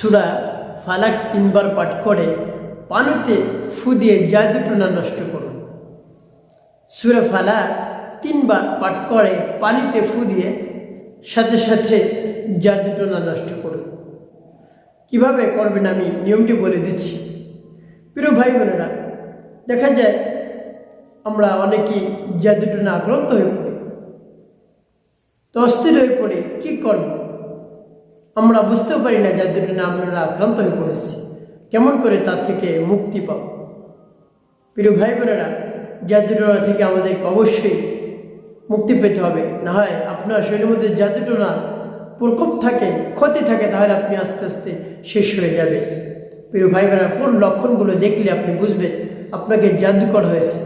সুরা ফালাক তিনবার পাঠ করে পানিতে ফু দিয়ে জাদুটনা নষ্ট করুন। সুরা ফালাক তিনবার পাঠ করে পানিতে ফু দিয়ে সাথে সাথে জাদুটনা নষ্ট করুন। কীভাবে করবেন আমি নিয়মটি বলে দিচ্ছি। প্রিয় ভাই বোনেরা, দেখা যায় আমরা অনেকেই জাদুটনা আক্রান্ত হয়ে পড়ি। তো অস্থির হয়ে পড়ে, কী করব? আমরা বুঝতেও পারি না জাদুটনা আমরা আক্রান্ত হয়ে পড়েছি। কেমন করে তার থেকে মুক্তি পাব? প্রিয় ভাই বোনেরা জাদুটনা থেকে আমাদেরকে অবশ্যই মুক্তি পেতে হবে। না হয় আপনার শরীরের মধ্যে জাদুটনা প্রকোপ থাকে, ক্ষতি থাকে, তাহলে আপনি আস্তে আস্তে শেষ হয়ে যাবে। প্রিয় ভাই বোনেরা, কোন লক্ষণগুলো দেখলে আপনি বুঝবেন আপনাকে জাদু করা হয়েছে?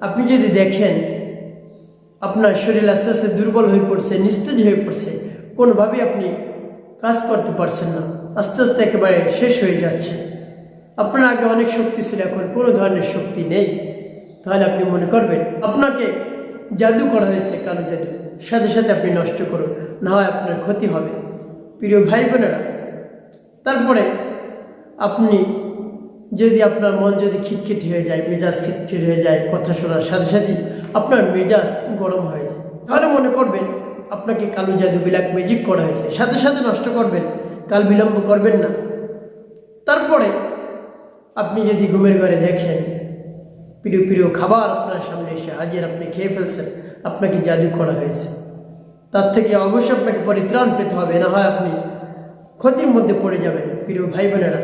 আপনি যদি দেখেন আপনার শরীর আস্তে আস্তে দুর্বল হয়ে পড়ছে, নিস্তেজ হয়ে পড়ছে, কোনোভাবেই আপনি কাজ করতে পারছেন না। আস্তে আস্তে একেবারে শেষ হয়ে যাচ্ছে। আপনার আগে অনেক শক্তি ছিল, এখন কোনো ধরনের শক্তি নেই। তাহলে আপনি মনে করবেন, আপনাকে জাদু করা হয়েছে কালো জাদু। সাথে সাথে আপনি নষ্ট করুন, না হয় আপনার ক্ষতি হবে। প্রিয় ভাই বোনেরা, তারপরে আপনি যদি আপনার মন যদি খিটখিট হয়ে যায়, মেজাজ খিটখিট হয়ে যায়, কথা শোনার সাথে সাথে আপনার মেজাজ গরম হয়ে যায়। তাহলে মনে করবেন আপনাকে কালো জাদু বিলাক ম্যাজিক করা হয়েছে। সাথে সাথে নষ্ট করবেন, কাল বিলম্ব করবেন না। তারপরে আপনি যদি ঘুমের ঘরে দেখেন, প্রিয় প্রিয় খাবার আপনার সামনে এসে হাজির, আপনি খেয়ে ফেলছেন, আপনাকে জাদু করা হয়েছে। তার থেকে অবশ্যই আপনাকে পরিত্রাণ পেতে হবে, না হয় আপনি ক্ষতির মধ্যে পড়ে যাবেন, প্রিয় ভাই বোনেরা।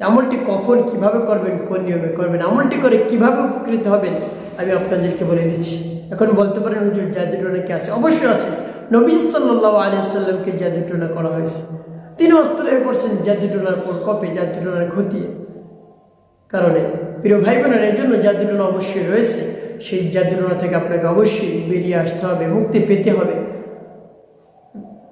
আমলটি কখন কীভাবে করবেন, কোন নিয়মে করবেন আমলটি করে কীভাবে উপকৃত হবেন, আমি আপনাদেরকে বলে দিচ্ছি। এখন বলতে পারেন হুজুর জাদুটনা কি আছে? অবশ্যই আছে। নবী সাল্লাহ আলিয়াল্লামকে জাদুটনা করা হয়েছে। তিনি অস্ত্র হয়ে পড়ছেন জাদুটনার পর কপে জাদুটনার ক্ষতি কারণে প্রিয় ভাই বোনের এই জন্য জাদুটনা অবশ্যই রয়েছে, সেই জাদুটনা থেকে আপনাকে অবশ্যই বেরিয়ে আসতে হবে, মুক্তি পেতে হবে।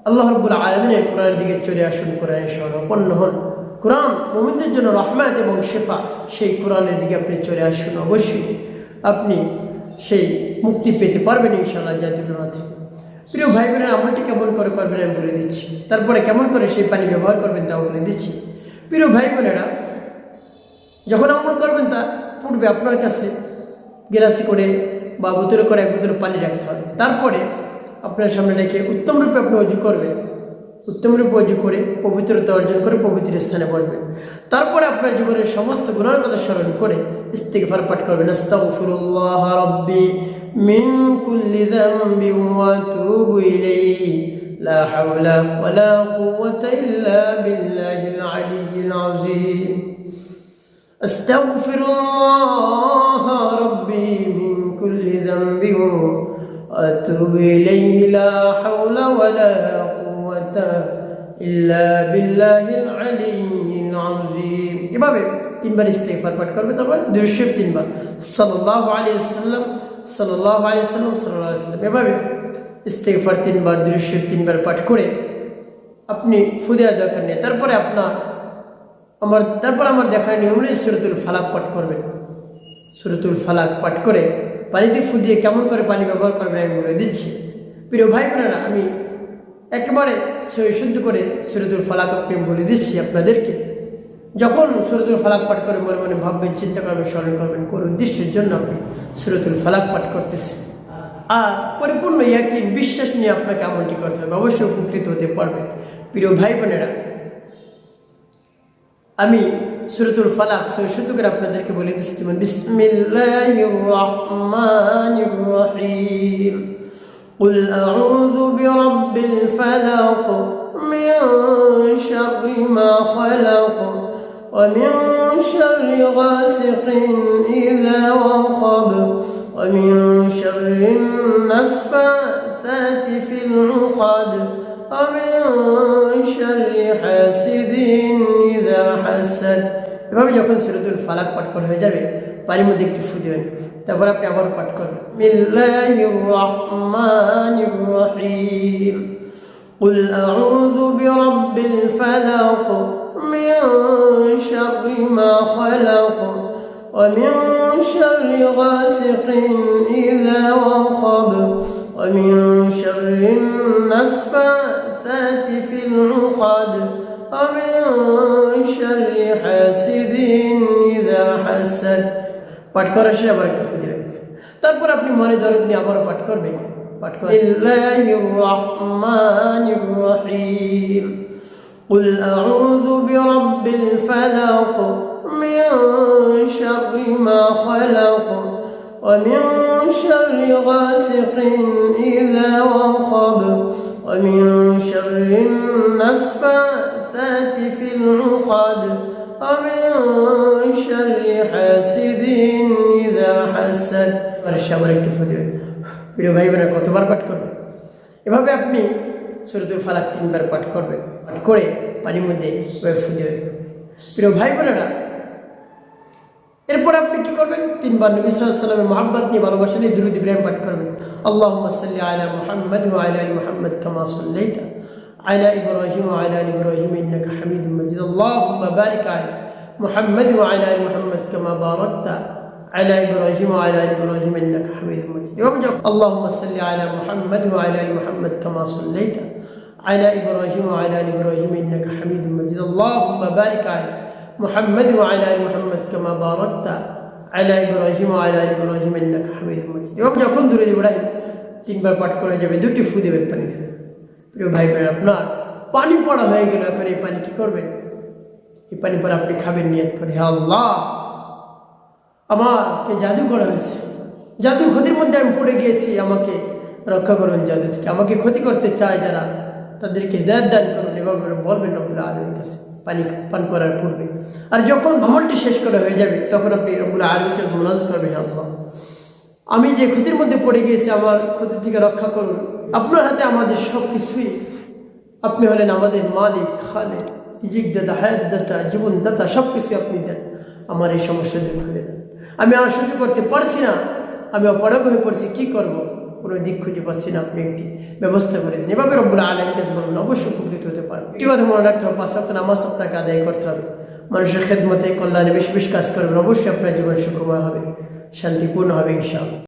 আল্লাহ রব্বুল আলমিনের কোরআনের দিকে চলে আসুন, কোরআনের স্বর্ণপন্ন হন। কোরআন মোমিনদের জন্য রহমাত এবং শেফা, সেই কোরআনের দিকে আপনি চলে আসুন অবশ্যই। আপনি সেই মুক্তি পেতে পারবেন ইনশাআল্লাহ জাদুটনা থেকে প্রিয় ভাই বোনের আমলটি কেমন করে করবেন আমি বলে দিচ্ছি। তারপরে কেমন করে সেই পানি ব্যবহার করবেন তাও বলে দিচ্ছি। প্রিয় ভাই বোনেরা যখন আমল করবেন তা পূর্বে আপনার কাছে গেলাসি করে বা বোতলে করে এক বোতলে পানি রাখতে হবে। তারপরে আপনার সামনে রেখে উত্তম রূপে আপনি অজু করবেন। উত্তমরূপে অজু করে, পবিত্রতা অর্জন করে, পবিত্র স্থানে পড়বেন তারপরে আপনার জীবনের সমস্ত গুণার কথা স্মরণ করে ইস্তিগফার পাঠ করবেন। আস্তাগফিরুল্লাহ রাব্বি মিন কুল্লি যামবি ওয়া তুবু ইলাইহি। লা হাওলা ওয়া লা কুওয়াতা ইল্লা বিল্লাহিল আলিয়্যিল আযীম। আস্তাগফিরুল্লাহ রাব্বি মিন কুল্লি যামবি ওয়া তুবু ইলাইহি। লা হাওলা ওয়া قوة إلا بالله العلي العظيم এভাবে তিনবার ইস্তেগফার পাঠ করবে তারপর দুইশো তিনবার সাল্লাল্লাহু আলাইহি ওয়াসাল্লাম সাল্লাল্লাহু আলাইহি ওয়াসাল্লাম সাল্লাল্লাহু আলাইহি ওয়াসাল্লাম এভাবে ইস্তেগফার তিনবার দুইশো তিনবার পাঠ করে আপনি ফুদেয়ার দরকার নেই তারপরে আপনার আমার তারপর আমার দেখার নিয়ম নেই সুরতুল ফালাক পাঠ করবেন সুরতুল ফালাক পাঠ করে পানিতে ফুদিয়ে কেমন করে পানি ব্যবহার করবেন আমি বলে দিচ্ছি প্রিয় ভাই বোনেরা আমি একেবারে শুদ্ধ করে সুরতুল ফালাক আপনি বলে দিচ্ছি আপনাদেরকে। যখন সুরতুল ফালাক পাঠ করে মনে মনে ভাববেন, চিন্তা করবেন, স্মরণ করবেন, কোন উদ্দেশ্যের জন্য আপনি সুরতুল ফালাক পাঠ করতেছেন। আর পরিপূর্ণ ইয়াকি বিশ্বাস নিয়ে আপনাকে আমলটি করতে হবে। অবশ্যই উপকৃত হতে পারবেন। প্রিয় ভাই বোনেরা, আমি সুরতুল ফালাক শুদ্ধ করে আপনাদেরকে বলে দিচ্ছি। বিসমিল্লাহির রহিম। قل أعوذ برب الفلق من شر ما خلق ومن شر غاسق إذا وقب ومن شر النفاثات في العقد ومن شر حاسد إذا حسد এভাবে যখন সুরতুল ফালাক পাঠ করা হয়ে যাবে পানির মধ্যে একটু ফু দেবেন তারপর আপনি আবার পাঠ করবেন বিল্লাহির রহমানির রহিম قل أعوذ برب الفلق من شر ما خلق ومن شر غاسق إذا وقب ومن شر النفاثات في العقد ومن شر حاسد إذا حسد পাঠ করার শেষে আবার একটু খুঁজে রাখবেন তারপর আপনি মনে দরদ নিয়ে আবারও পাঠ করবেন পাঠ করবেন ইল্লাহির রহমানির রহিম قل أعوذ برب الفلق من شر ما خلق ومن شر غاسق إذا وقب ومن شر النفاثات في العقد ومن شر حاسد إذا حسد আর সবার একটু ফুটে প্রিয় ভাই বোনেরা কতবার পাঠ করবে এভাবে আপনি সুরতুল ফালাক তিনবার পাঠ করবেন পাঠ করে পানির মধ্যে ওয়ে ফুটে প্রিয় ভাই বোনেরা এরপর আপনি কি করবেন তিনবার নবী সাল্লামের মোহাম্মদ নিয়ে ভালোবাসা নিয়ে দুরুদ ইব্রাহিম পাঠ করবেন আল্লাহ সাল্লি আলা মুহাম্মদ ওয়া আলা আলি মুহাম্মদ কামা সাল্লাইতা على إبراهيم وعلى آل اللهم بارك على محمد وعلى آل محمد كما باركت على إبراهيم وعلى آل إبراهيم إنك حميد مجيد وبجك اللهم صل على محمد وعلى آل محمد كما صليت على إبراهيم وعلى آل إبراهيم إنك حميد مجيد اللهم بارك على محمد وعلى آل محمد كما باركت على إبراهيم وعلى آل إبراهيم إنك حميد مجيد যখন দূরে ইব্রাহিম তিনবার পাঠ করা যাবে দুটি ফু দেবেন পানিতে প্রিয় ভাই বোন আপনার পানি পড়া হয়ে গেল এখন এই পানি কি করবেন এই পানি পরে আপনি খাবেন নিয়ত করে। হে আল্লাহ, আমাকে জাদু করা হয়েছে। জাদু ক্ষতির মধ্যে আমি পড়ে গিয়েছি, আমাকে রক্ষা করুন জাদু থেকে। আমাকে ক্ষতি করতে চায় যারা, তাদেরকে হৃদয় দান করুন এবং বলবেন রব্বুল আলমীর কাছে পানি পান করার পূর্বে। আর যখন আমলটি শেষ করা হয়ে যাবে, তখন আপনি রব্বুল আলমীকে মনাজ করবেন আল্লাহ, আমি যে ক্ষতির মধ্যে পড়ে গিয়েছি, আমার ক্ষতি থেকে রক্ষা করুন। আপনার হাতে আমাদের সব কিছুই আপনি হলেন আমাদের মালিক খালে রিজিক দাতা হায়াত দাতা জীবন দাতা সব কিছু আপনি দেন। আমার এই সমস্যা দূর করে দেন। আমি আর সহ্য করতে পারছি না। আমি অপরাগ হয়ে পড়ছি, কি করব? কোনো দিক খুঁজে পাচ্ছি না আপনি একটি ব্যবস্থা করে দিন। এভাবে রব্বুল আলম কাছে বলুন অবশ্যই উপকৃত হতে পারবেন। একটি কথা মনে রাখতে হবে, পাঁচ সপ্তাহ নামাজ আপনাকে আদায় করতে হবে। মানুষের খেদমতে কল্যাণে বেশি বেশি কাজ করবেন, অবশ্যই আপনার জীবন সুখময় হবে, শান্তিপূর্ণ হবে ইনশাআল্লাহ।